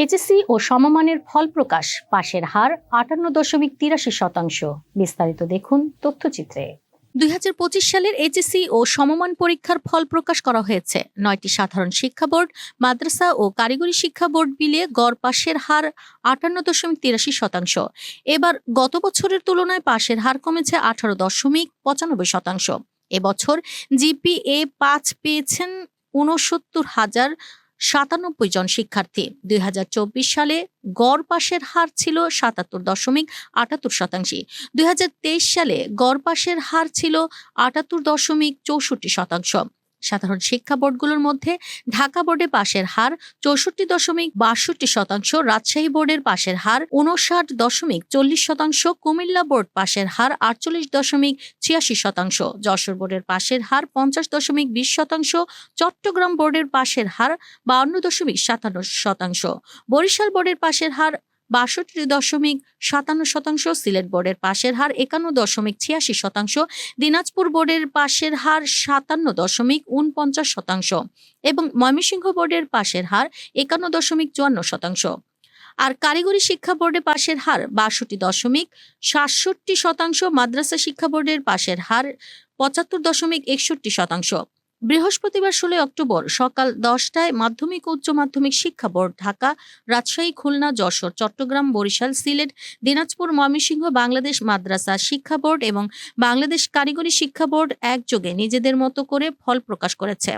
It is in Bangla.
এইচএসসি ও সমমানের ফল প্রকাশ, পাশের হার আটান্ন দশমিক তিরাশি শতাংশ। বিস্তারিত দেখুন তথ্যচিত্রে। দুই হাজার পঁচিশ সালের এইচএসসি ও সমমান পরীক্ষার ফল প্রকাশ করা হয়েছে। নয়টি সাধারণ শিক্ষা বোর্ড, মাদ্রাসা ও কারিগরি শিক্ষা বোর্ড মিলিয়ে গড় পাশের হার আটান্ন দশমিক তিরাশি শতাংশ। এবার গত বছরের তুলনায় পাশের হার কমেছে আঠারো দশমিক পঁচানব্বই শতাংশ। এবছর জিপিএ পাঁচ পেয়েছেন ঊনসত্তর হাজার সাতানব্বই জন শিক্ষার্থী। দুই হাজার চব্বিশ সালে গড় পাশের হার ছিল সাতাত্তর দশমিক আটাত্তর শতাংশী। দুই সালে গড় পাশের হার ছিল আটাত্তর দশমিক চৌষট্টি শতাংশ। সাধারণ শিক্ষা বোর্ডগুলোর মধ্যে ঢাকা বোর্ডে পাশের হার চৌষট্টি দশমিক বাষট্টি শতাংশ, রাজশাহী বোর্ডের পাশের হার উনষাট দশমিক চল্লিশ শতাংশ, কুমিল্লা বোর্ড পাশের হার আটচল্লিশ দশমিক ছিয়াশি শতাংশ, যশোর বোর্ডের পাশের হার পঞ্চাশ দশমিক বিশ শতাংশ, চট্টগ্রাম বোর্ডের পাশের হার বাউন্ন দশমিক সাতান্ন শতাংশ, বরিশাল বোর্ডের পাশের হার বাষট্টি দশমিক সাতান্ন শতাংশ, সিলেট বোর্ডের পাশের হার একান্ন দশমিক ছিয়াশি শতাংশ, দিনাজপুর বোর্ডের পাশের হার সাতান্ন দশমিক উনপঞ্চাশ শতাংশ এবং ময়মনসিংহ বোর্ডের পাশের হার একান্ন দশমিক চুয়ান্ন শতাংশ। আর কারিগরি শিক্ষা বোর্ডের পাশের হার বাষট্টি দশমিক সাতষট্টি শতাংশ, মাদ্রাসা শিক্ষা বোর্ডের পাশের হার পঁচাত্তর দশমিক একষট্টি শতাংশ। বৃহস্পতিবার ষোলো অক্টোবর সকাল দশটায় মাধ্যমিক উচ্চ মাধ্যমিক শিক্ষা বোর্ড ঢাকা, রাজশাহী, খুলনা, যশোর, চট্টগ্রাম, বরিশাল, সিলেট, দিনাজপুর, ময়মনসিংহ, বাংলাদেশ মাদ্রাসা শিক্ষা বোর্ড এবং বাংলাদেশ কারিগরি শিক্ষা বোর্ড একযোগে নিজেদের মতো করে ফল প্রকাশ করেছে।